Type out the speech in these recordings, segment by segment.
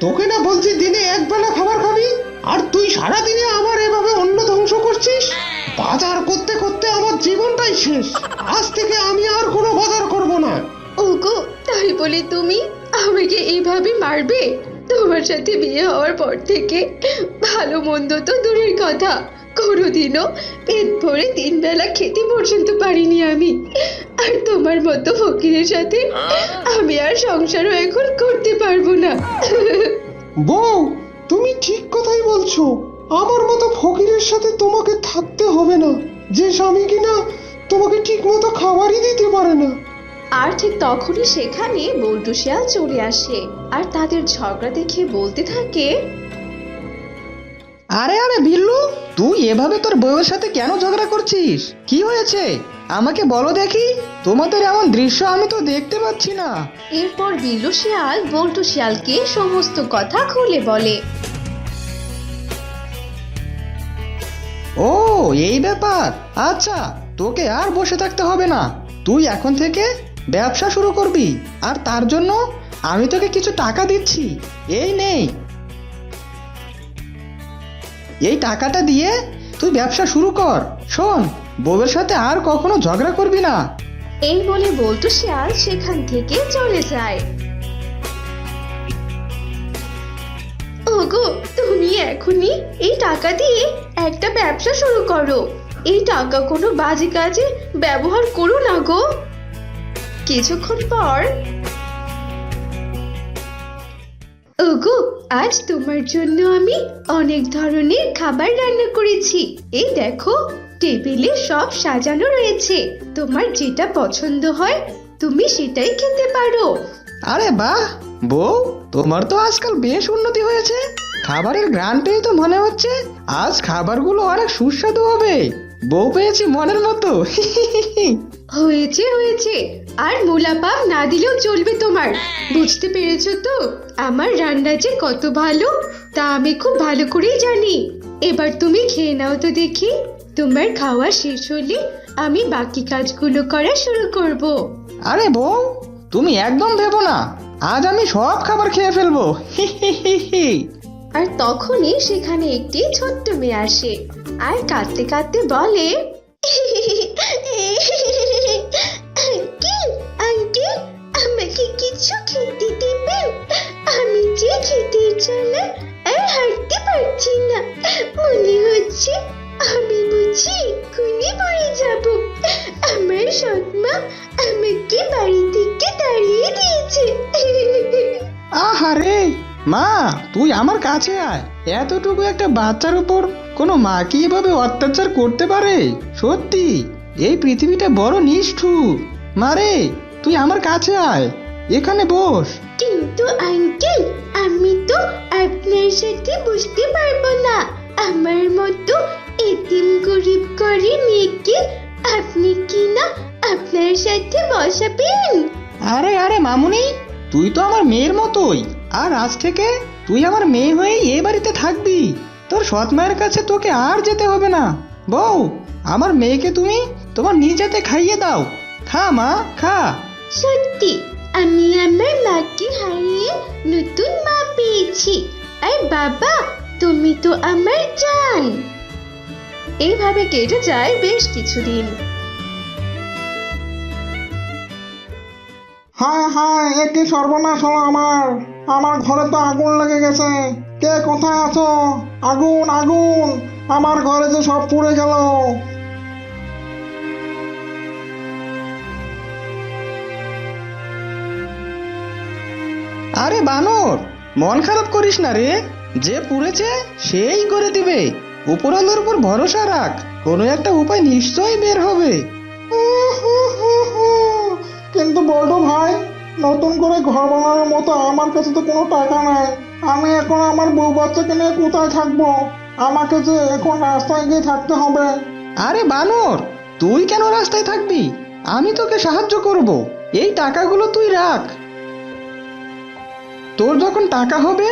তোকে না বলছি দিনে একবেলা খাবার খাবি? আর তুই সারাদিনে আমার এভাবে অন্ন ধ্বংস করছিস? বাজার করতে করতে আমার জীবনটাই শেষ। আজ থেকে আমি আর কোনো বাজার করব না। ওগো, তাই বলে তুমি আমাকে এইভাবে মারবে? তোমার সাথে বিয়ে হওয়ার পর থেকে ভালো মন্দ তো দূরের কথা। কোনোদিনও পেট ভরে তিন বেলা খেতে পর্যন্ত পারিনি আমি। আর তোমার মতো ফকিরের সাথে আমি আর সংসারও এখন করতে পারব না। বউ তুমি ঠিক কথাই বলছো। আমার মতো ফকিরের সাথে তোমাকে থাকতে হবে না। যে স্বামী কিনা তোমাকে ঠিক মতো খাবারই দিতে পারে না। আর ঠিক তখনই সেখানে বল্টু শিয়াল চলে আসে। আর তাদের ঝগড়া দেখে বলতে থাকে আরে আরে বিল্লু তুই এভাবে তোর বউয়ের সাথে কেন ঝগড়া করছিস? কি হয়েছে? আমাকে বলো দেখি। তোমাদের এমন দৃশ্য আমি তো দেখতে পাচ্ছি না। এরপর বিল্লু শিয়াল বল্টু শিয়ালকে সমস্ত কথা খুলে বলে। ও এই ব্যাপার। আচ্ছা তোকে আর বসে থাকতে হবে না। তুই এখন থেকে ব্যবসা শুরু করবি। আর তার জন্য আমি তোকে কিছু টাকা দিচ্ছি। এই নেই এই টাকাটা দিয়ে তুই ব্যবসা শুরু কর। শোন, বউয়ের সাথে আর কখনো ঝগড়া করবি না। এই বলে বল্টু শিয়াল সেখান থেকে চলে যায়। ওগো, তুমি এখনই এই টাকা দিয়ে একটা ব্যবসা শুরু করো। এই টাকা কোনো বাজে কাজে ব্যবহার করো না গো। কিছুক্ষণ পর ওগো, আজ তোমার জন্য আমি অনেক ধরনের খাবার রান্না করেছি। এই দেখো, টেবিলে সব সাজানো রয়েছে। তোমার যেটা পছন্দ হয়, তুমি সেটাই খেতে পারো। আরে বাহ! বউ, তোমার তো আজকাল বেশ উন্নতি হয়েছে। খাবারের গ্রান্টেই তো মনে হচ্ছে, আজ খাবারগুলো অনেক সুস্বাদু হবে। বউ পেয়েছি মনের মতো। হয়েছে হয়েছে আর মুলাপাপ না দিলেও চলবে তোমার বুঝতে পেরেছ তো আমার রান্না যে কত ভালো তা আমি খুব ভালো করেই জানি এবার তুমি খেয়ে নাও তো দেখি তোমার খাওয়া শেষ হলে আমি বাকি কাজগুলো করা শুরু করব আরে বউ তুমি একদম ভেবো না আজ আমি সব খাবার খেয়ে ফেলব আর তখনই সেখানে একটি ছোট্ট মেয়ে আসে আর কাঁদতে কাঁদতে বলে চলে আর হাঁটতে পারছি না। মনে হচ্ছে আমি বুঝি এক্ষুনি মরে যাব। আমার সৎমা আমাকে বাড়ি থেকে তাড়িয়ে দিয়েছে। আহারে মা তুই আমার কাছে আয়। এতটুকু একটা বাচ্চার উপর কোনো মা কি এভাবে অত্যাচার করতে পারে? সত্যি এই পৃথিবীটা বড় নিষ্ঠুর। মারে তুই আমার কাছে আয়। এখানে বস। কিন্তু আঙ্কেল আমি তো আপনার সাথে বুঝতে পারব না। আমার মতো এতিম গরিব করে মেয়েকে আপনি কি না আপনার সাথে বসাবেন? আরে আরে মামুনি তুই তো আমার মেয়ের মতোই। আর আজ থেকে তুই আমার মেয়ে হয়ে এ বাড়িতে থাকবি। তোর সৎ মায়ের কাছে তোকে আর যেতে হবে না। বউ আমার মেয়েকে তুমি তোমার নিজেতে খাইয়ে দাও। খা মা খা। সত্যি আমি আমার মাকে হারিয়ে নতুন মা পেয়েছি আর বাবা তুমি তো আমার জান। এইভাবে কেটে যায় বেশ কিছুদিন। হায় হায় এ কি সর্বনাশ হলো আমার। আমার ঘরে তো আগুন লেগে গেছে। কে কোথায় আছো? আগুন আগুন আমার ঘরে যে সব পুড়ে গেল। আরে বানর মন খারাপ করিস না রে। যে পুড়েছে সেই করে দিবে। উপরালোর উপর ভরসা রাখ। কোনো একটা উপায় নিশ্চয়ই বের হবে। কিন্তু বড় ভাই নতুন করে ঘর বানানোর মতো আমার কাছে তো কোনো টাকা নাই। আমি এখন আমার বউ বাচ্চাকে নিয়ে কোথায় থাকব? আমাকে যে এখন রাস্তায় গিয়ে থাকতে হবে। আরে বানর তুই কেন রাস্তায় থাকবি? আমি তোকে সাহায্য করব। এই টাকাগুলো তুই রাখ। তোর যখন টাকা হবে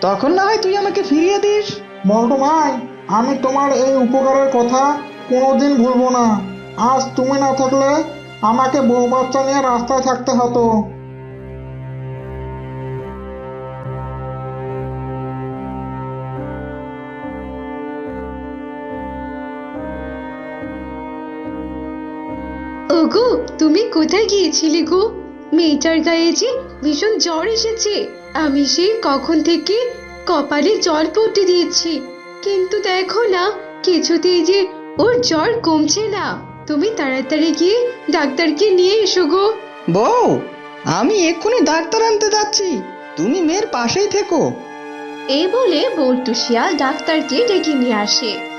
তখন না হয় তুই আমাকে ফিরিয়ে দিস। মল্টু ভাই আমি তোমার এই উপকারের কথা কোনোদিন ভুলবো না। আজ তুমি না থাকলে আমাকে বউ বাচ্চা নিয়ে রাস্তায় থাকতে হতো। তুমি কোথায় গিয়েছিলে গো? মেয়েটার গায়ে যে ভীষণ জ্বর এসেছে। আমি সেই কখন থেকে কপালে জল পড়তে দিয়েছি। কিন্তু দেখো না কিছুতেই যে ওর জ্বর কমছে না। তুমি তাড়াতাড়ি গিয়ে ডাক্তারকে নিয়ে এসো গো। বউ আমি এক্ষুনি ডাক্তার আনতে যাচ্ছি। তুমি মেয়ের পাশেই থেকো। এই বলে বল্টু শিয়াল ডাক্তারকে ডেকে নিয়ে আসে।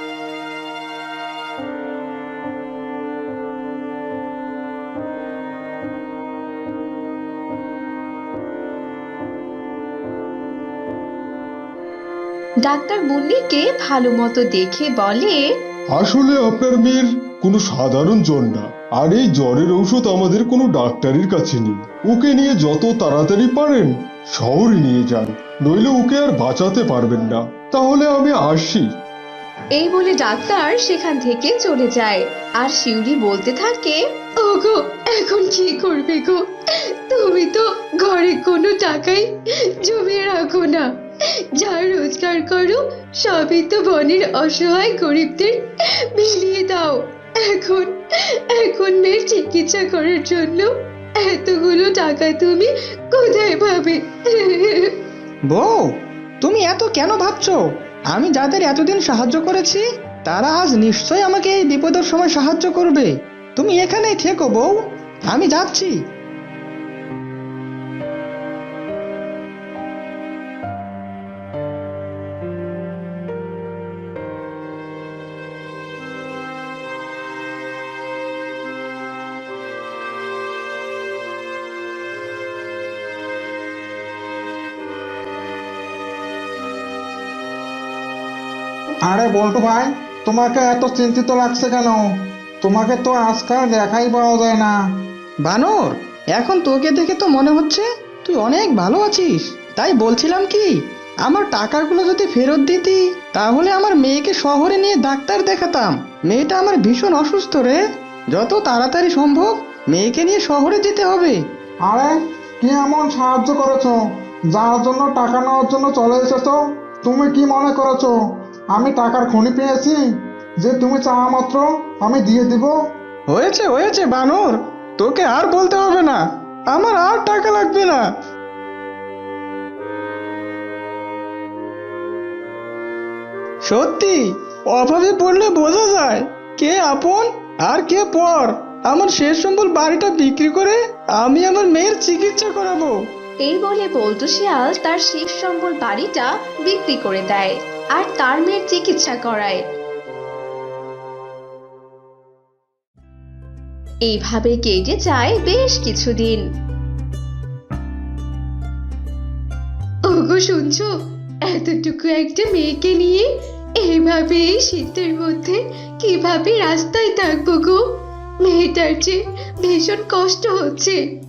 ডাক্তার মুন্নিকে ভালো মতো দেখে বলে আসলে আপনার মেয়ের কোনো সাধারণ জ্বর না আর এই জ্বরের ঔষধ আমাদের কোনো ডাক্তারের কাছে নেই। ওকে নিয়ে যত তাড়াতাড়ি পারেন শহরে নিয়ে যান নইলে ওকে আর বাঁচাতে পারবেন না। তাহলে আমি আসি। এই বলে ডাক্তার সেখান থেকে চলে যায়। আর শিউলি বলতে থাকে ওগো এখন কি করবে গো? তুমি তো ঘরে কোনো টাকাই জমিয়ে রাখো না। যা রোজগার করো, সবই তো বনের অসহায় গরিবদের। বিলিয়ে দাও। এখন এখন মেয়ের চিকিৎসা করার জন্য এতগুলো টাকা তুমি কোথায় পাবে? বউ, তুমি এত কেন ভাবছ? আমি যাদের এতদিন সাহায্য করেছি, তারা আজ নিশ্চয়ই আমাকে এই বিপদের সময় সাহায্য করবে। তুমি এখানেই থেকো বউ। আমি যাচ্ছি। আরে বল্টু ভাই তোমাকে এত চিন্তিত লাগছে কেন? তোমাকে তো আজকাল দেখাই পাওয়া যায় না। বানর এখন তোকে দেখে তো মনে হচ্ছে তুই অনেক ভালো আছিস। তাই বলছিলাম কি আমার টাকাগুলো যদি ফেরত দিতি তাহলে আমার মেয়েকে শহরে নিয়ে ডাক্তার দেখাতাম। মেয়েটা আমার ভীষণ অসুস্থ রে। যত তাড়াতাড়ি সম্ভব মেয়েকে নিয়ে শহরে যেতে হবে। আরে কি এমন সাহায্য করেছ? যার জন্য টাকা নেওয়ার জন্য চলে এসেছ? তুমি কি মনে করেছ? আমি টাকার খনি পেয়েছি যে তুমি চাওয়া মাত্র আমি দিয়ে দিব। হয়েছে হয়েছে বানর। তোকে আর বলতে হবে না। আমার আর টাকা লাগবে না। সত্যি অভাবে পড়লে বোঝা যায় কে আপন আর কে পর। আমার শেষ সম্বল বাড়িটা বিক্রি করে আমি আমার মেয়ের চিকিৎসা করাবো। এই বলে বল্টু শিয়াল তার শেষ সম্বল বাড়িটা বিক্রি করে দেয়। আর তার মেয়ের চিকিৎসা করায়। এইভাবে কেটে যায় বেশ কিছুদিন। ওগো, শুনছো? এতটুকু একটা মেয়েকে নিয়ে এইভাবে এই শীতের মধ্যে কীভাবে রাস্তায় থাকব গো? মেয়েটার যে ভীষণ কষ্ট হচ্ছে।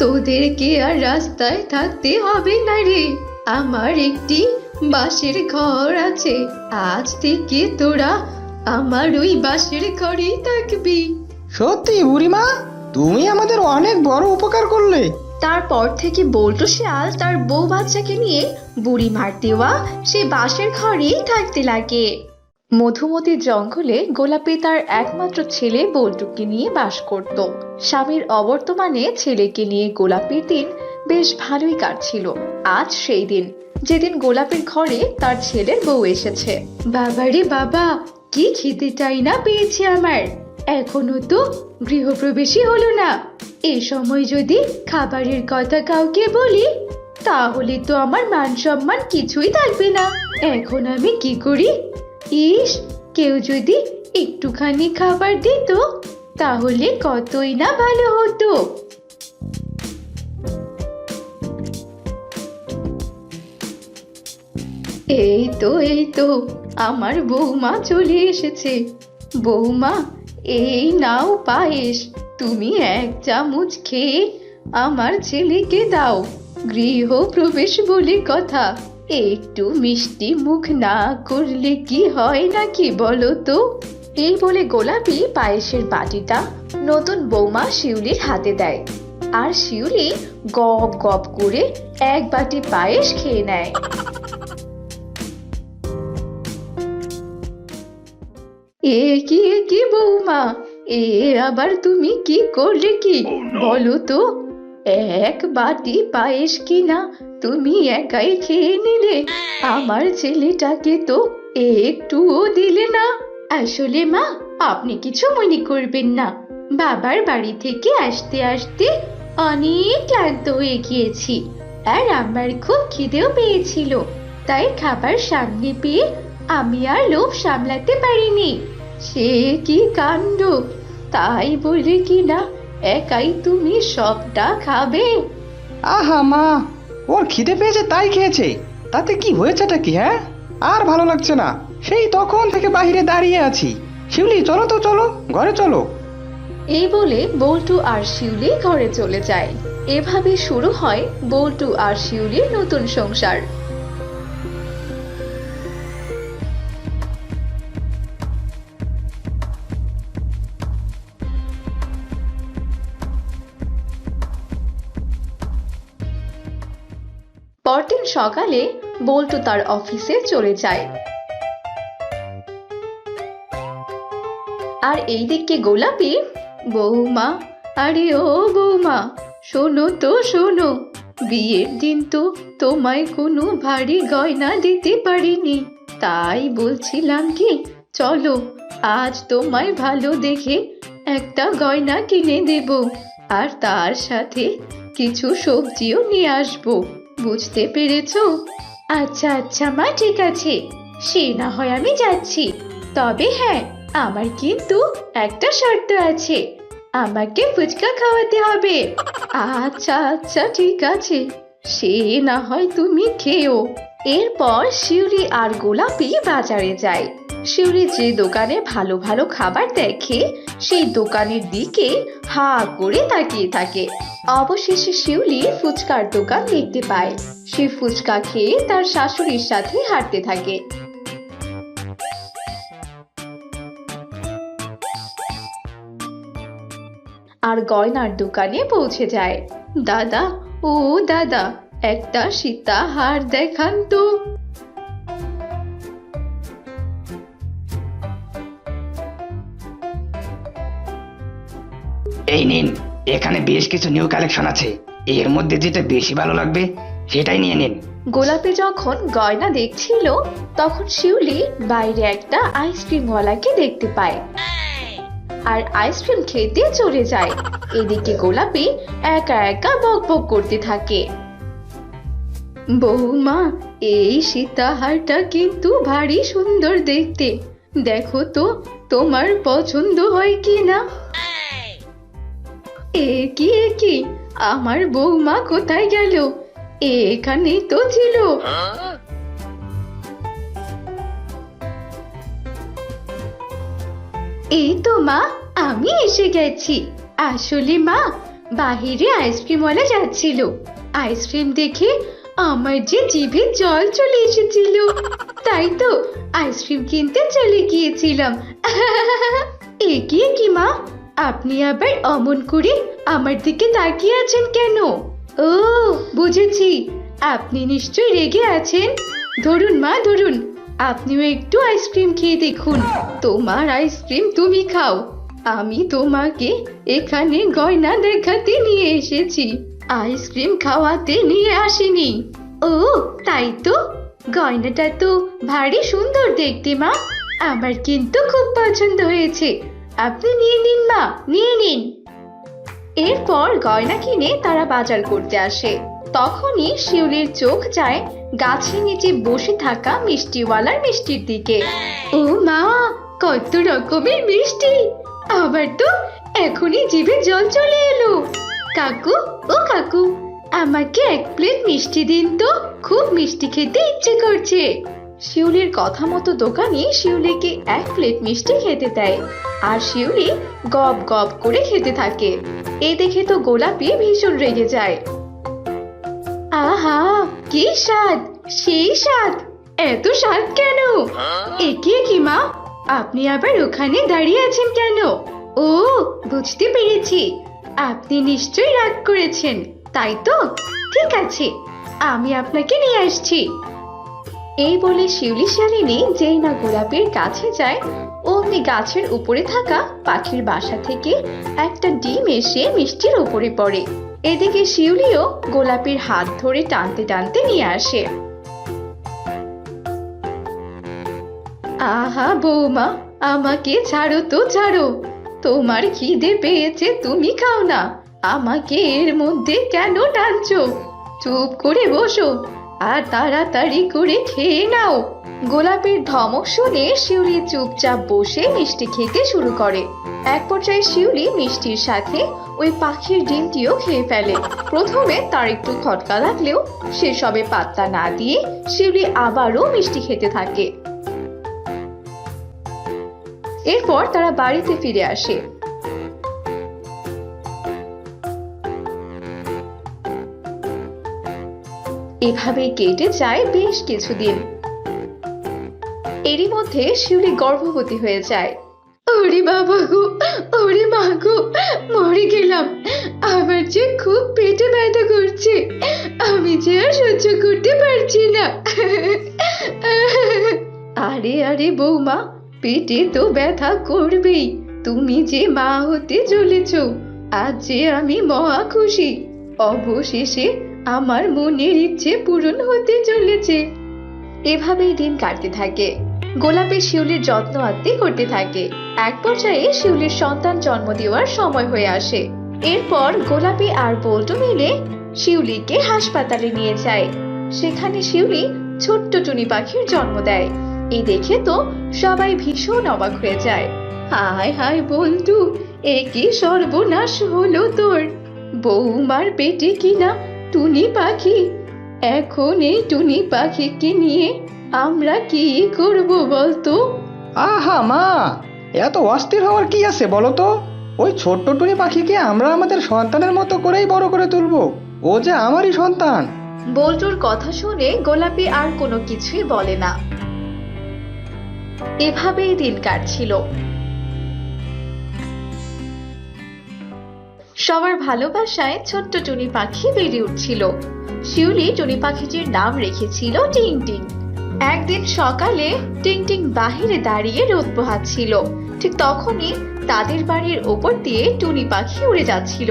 তোদেরকে আর রাস্তায় থাকতে হবে না রে। আমার একটি বাঁশের ঘর আছে। আজ থেকে তোরা আমার ওই বাঁশের ঘরেই থাকবি। সত্যি বুড়িমা? তুমি আমাদের অনেক বড় উপকার করলে। তারপর থেকে বল্টু শিয়াল তার বউ বাচ্চাকে নিয়ে বুড়ি মার দেওয়া সে বাঁশের ঘরেই থাকতে লাগে। মধুমতি জঙ্গলে গোলাপি তার একমাত্র ছেলে বল্টুকে নিয়ে বাস করত। স্বামীর অবর্তমানে ছেলেকে নিয়ে গোলাপির দিন বেশ ভালোই কাটছিল। আজ সেই দিন। যেদিন গোলাপের ঘরে তার ছেলের বউ এসেছে। বাবারে বাবা, কি খিদেটাই না পেয়েছে আমার? এখনও তো গৃহপ্রবেশই হলো না। এ সময় যদি খাবারের কথা কাউকে বলি, তাহলে তো আমার মান সম্মান কিছুই থাকবে না। এখন আমি কি করি? ইস, কেউ যদি একটুখানি খাবার দিত, তাহলে কতই না ভালো হতো। এই তো এই তো, আমার বৌমা চলে এসেছে। বৌমা, এই নাও পায়েস, তুমি এক চামচ খেয়ে আমার ছেলেকে দাও গৃহ প্রবেশ বলে কথা। একটু মিষ্টি মুখ না করলে কি হয় নাকি বলো তো? এই বলে গোলাপি পায়েসের বাটিটা নতুন বৌমা শিউলির হাতে দেয়। আর শিউলি গপ গপ করে এক বাটি পায়েস খেয়ে নেয়। এ কি এ কি বৌমা? এ আবার তুমি কি করলে কি? বলো তো এক বাটি পায়েস কিনা তুমি একাই খেয়ে নিলে। আমার ছেলেটাকে তো একটুও দিলে না। আসলে মা, আপনি কিছু মনে করবেন না। বাবার বাড়ি থেকে আসতে আসতে অনেক ক্লান্ত হয়ে গিয়েছি আর আমার খুব খিদেও পেয়েছিল। তাই খাবার সামনে পেয়ে আমি আর লোভ সামলাতে পারিনি। সে কি কাণ্ড? তাই বলে কি না একাই তুমি সবটা খাবে। আহা মা ওর খিদে পেয়েছে তাই খেয়েছে। তাতে কি হয়েছেটা কি হ্যাঁ? আর ভালো লাগছে না। সেই তখন থেকে বাইরে দাঁড়িয়ে আছি। শিউলি চলো তো চলো ঘরে চলো। এই বলে বল্টু আর শিউলি ঘরে চলে যায়। এভাবে শুরু হয় বল্টু আর শিউলির নতুন সংসার। সকালে বল্টু তার অফিসে চলে যায়। আর এই দিকে গোলাপি, বৌমা, আরে ও বৌমা, শোনো তো, শোনো, বিয়ের দিন তো তোমায় কোনো ভারী গয়না দিতে পারিনি। তাই বলছিলাম কি, চলো, আজ তোমায় ভালো দেখে একটা গয়না কিনে দেব, আর তার সাথে কিছু সবজিও নিয়ে আসব। বুঝতে পেরেছ? আচ্ছা আচ্ছা মা, ঠিক আছে। সে না হয় আমি যাচ্ছি। তবে হ্যাঁ আমার কিন্তু একটা শর্ত আছে। আমাকে ফুচকা খাওয়াতে হবে। আচ্ছা আচ্ছা ঠিক আছে। সে না হয় তুমি খেও এরপর শিউলি আর গোলাপি বাজারে যায়। শিউলি যে দোকানে ভালো ভালো খাবার দেখে, সেই দোকানের দিকে হা করে তাকিয়ে থাকে। অবশেষে শিউলি ফুচকার দোকান দেখতে পায়। সে ফুচকা খেয়ে তার শাশুড়ির সাথে হাঁটতে থাকে। আর গয়নার দোকানে পৌঁছে যায়। দাদা, ও দাদা, একটা সীতা হার দেখান তো। এই নিন, এখানে বেশ কিছু নিউ কালেকশন আছে। এর মধ্যে যেটা বেশি ভালো লাগবে, সেটাই নিয়ে নিন। গোলাপি যখন গয়না দেখছিল, তখন শিউলি বাইরে একটা আইসক্রিমওয়ালাকে দেখতে পায়। আর আইসক্রিম খেতে চলে যায়। এদিকে গোলাপি একা একা বক বক করতে থাকে। বৌমা, এই সীতাহারটা কিন্তু ভারী সুন্দর দেখতে। দেখো তো, তোমার পছন্দ হয় কি না এ কি এ কি? আমার বৌমা কোথায় গেল? এখানে তো ছিল। এই তো মা, আমি এসে গেছি। আসলে মা, বাহিরে আইসক্রিমওয়ালা যাচ্ছিল। আইসক্রিম দেখে আমার যে জিভে জল চলে এসেছিল। তাই তো আইসক্রিম কিনতে চলে গিয়েছিলাম। এগিয়ে কি মা? আপনি আবার অমন করে আমার দিকে তাকিয়ে আছেন কেন? ও, বুঝেছি। আপনি নিশ্চয়ই রেগে আছেন। ধরুন মা, ধরুন। আপনিও একটু আইসক্রিম খেয়ে দেখুন। তোমার আইসক্রিম তুমি খাও। আমি তোমাকে এখানে গয়না দেখাতে নিয়ে এসেছি। আইসক্রিম খাওয়াতে নিয়ে আসিনি। ও, তাই তো? গয়নাটা তো ভারী সুন্দর দেখতে মা। আমার কিন্তু খুব পছন্দ হয়েছে। আপনি নিয়ে নিন মা, নিয়ে নিন। এরপর গয়না কিনে তারা বাজার করতে আসে। তখনই শিউলির চোখ যায় গাছের নিচে বসে থাকা মিষ্টিওয়ালার মিষ্টির দিকে। ও মা, কত রকমের মিষ্টি! আবার তো এখনই জিভে জল চলে এলো। কাকু, ও কাকু, আমাকে এক প্লেট মিষ্টি দিন তো, খুব মিষ্টি খেতে ইচ্ছে করছে। শিউলির কথা মতো দোকানি শিউলিকে এক প্লেট মিষ্টি খেতে দেয়। আর শিউলি গপ গপ করে খেতে থাকে। এ দেখে তো গোলাপি ভীষণ রেগে যায়। আহা কি স্বাদ সেই স্বাদ এত স্বাদ কেন? একে কি মা? আপনি আবার ওখানে দাঁড়িয়ে আছেন কেন? ও বুঝতে পেরেছি। আপনি নিশ্চয়ই রাগ করেছেন তাই তো? ঠিক আছে আমি আপনাকে নিয়ে আসছি। এই বলে শিউলি শালিনী যেই না গোলাপের কাছে যায়, অমনি গাছের উপরে থাকা পাখির বাসা থেকে একটা ডিম এসে মিষ্টির উপরে পড়ে। এদিকে শিউলিও গোলাপের হাত ধরে টানতে টানতে নিয়ে আসে। আহা বৌমা, আমাকে ছাড়ো তো ছাড়ো। তোমার খিদে পেয়েছে, তুমি খাও না। আমাকে এর মধ্যে কেন টানছো? চুপ করে বসো। আর তাড়াতাড়ি করে খেয়ে নাও। গোলাপের ধমক শুনে শিউলি চুপচাপ বসে মিষ্টি খেতে শুরু করে। এক পর্যায়ে শিউলি মিষ্টির সাথে ওই পাখির ডিমটিও খেয়ে ফেলে। প্রথমে তার একটু খটকা লাগলেও সেসবে পাত্তা না দিয়ে শিউলি আবারও মিষ্টি খেতে থাকে। এরপর তারা বাড়িতে ফিরে আসে। এভাবে কেটে যায় বেশ কিছুদিন। এরই মধ্যে শিউলি গর্ভবতী হয়ে যায়। ওরে বাবা গো, ওরে মা গো, মরে গেলাম। আমার যে খুব পেটে ব্যথা করছে, আমি যে আর সহ্য করতে পারছি না। আরে আরে বৌমা, পেটে তো ব্যথা করবেই। তুমি যে মা হতে চলেছ, আজ যে আমি মহা খুশি। অবশেষে আমার মনের ইচ্ছে পূরণ হতে চলেছে। এভাবেই দিন কাটতে থাকে। গোলাপি শিউলির যত্ন আত্মি করতে থাকে। এক পর্যায়ে শিউলির সন্তান জন্ম দেওয়ার সময় হয়ে আসে। এরপর গোলাপি আর বল্টু মিলে শিউলিকে হাসপাতালে নিয়ে যায়। সেখানে শিউলি ছোট্ট টুনি পাখির জন্ম দেয়। এই দেখে তো সবাই ভীষণ অবাক হয়ে যায়। হায় হায় বল্টু, এ কি সর্বনাশ হলো তোর? বৌমার পেটে কিনা টুনি পাখি? এখন এই টুনি পাখিকে নিয়ে আমরা কি করব বলতো? আহা মা এত অস্থির হওয়ার কি আছে বলো তো? ওই ছোট্ট টুনি পাখিকে আমরা আমাদের সন্তানের মতো করেই বড় করে তুলবো। ও যে আমারই সন্তান। বল্টুর কথা শুনে গোলাপি আর কোনো কিছুই বলে না। এভাবেই দিন কাটছিল। সবার ভালোবাসায় ছোট্ট টুনি পাখি বেড়ে উঠছিল। শিউলি টুনি পাখিটির নাম রেখেছিল টিং টিং। একদিন সকালে টিং টিং বাহিরে দাঁড়িয়ে রোদ পোহাচ্ছিল। ঠিক তখনই তাদের বাড়ির ওপর দিয়ে টুনি পাখি উড়ে যাচ্ছিল।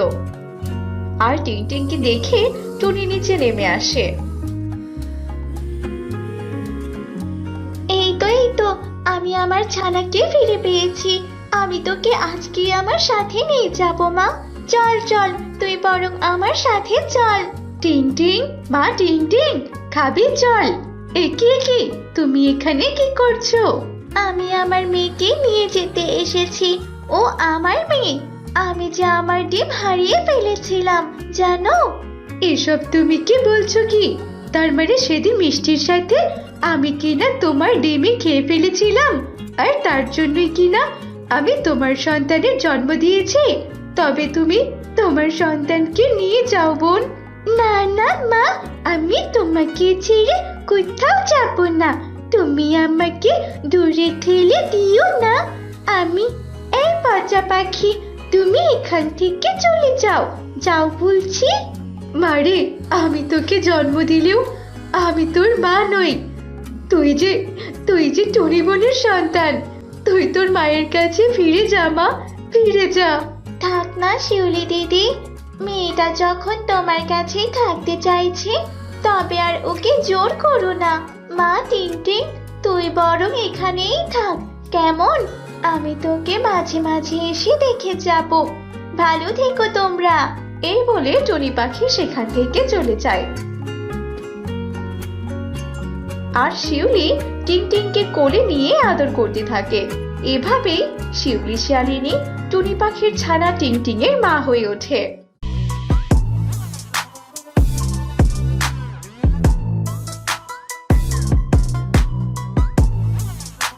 আর টিং টিংকে দেখে টুনি নিচে নেমে আসে। এই তো এই তো, আমি আমার ছানাকে ফিরে পেয়েছি। আমি তোকে আজকে আমার সাথে নিয়ে যাব মা। চল চল তুই বরং আমার সাথে চল। টিং টিং মা টিং টিং খাবি চল। একে কি তুমি এখানে কি করছ? আমি আমার মেয়েকে নিয়ে যেতে এসেছি। ও আমার মেয়ে। আমি যে আমার ডিম হারিয়ে ফেলেছিলাম জানো? এসব তুমি কি বলছো কি? তার মানে সেদিন মিষ্টির সাথে আমি কিনা তোমার ডিমে খেয়ে ফেলেছিলাম। আর তার জন্যই কিনা আমি তোমার সন্তানের জন্ম দিয়েছি। তবে তুমি তোমার সন্তানকে নিয়ে যাও বোন। না না, মা, আমি তোমাকে ছেড়ে কোথাও যাব না। তুমি আমাকে দূরে ঠেলে দিও না। আমি এই পচা পাখি, তুমি এখান থেকে চলে যাও। যাও বলছি। মারে আমি তোকে জন্ম দিলেও আমি তোর মা নই। তুই যে তুই যে টনি বোনের সন্তান, তুই তোর মায়ের কাছে ফিরে যা মা, ফিরে যা। থাক না, শিউলি দিদি। মেয়েটা যখন তোমার কাছেই থাকতে চাইছে, তবে আর ওকে জোর করো না। মা টিনটিন তুই বরং এখানেই থাক। কেমন? আমি তোকে মাঝে মাঝে এসে দেখে যাব। ভালো থেকো তোমরা। এই বলে টনি পাখি সেখান থেকে চলে যায়। আর শিউলি টিংটিংকে কোলে নিয়ে আদর করতে থাকে। এভাবেই শিউলি শিয়ালিনী টুনি পাখির ছানা টিংটিংয়ের মা হয়ে ওঠে।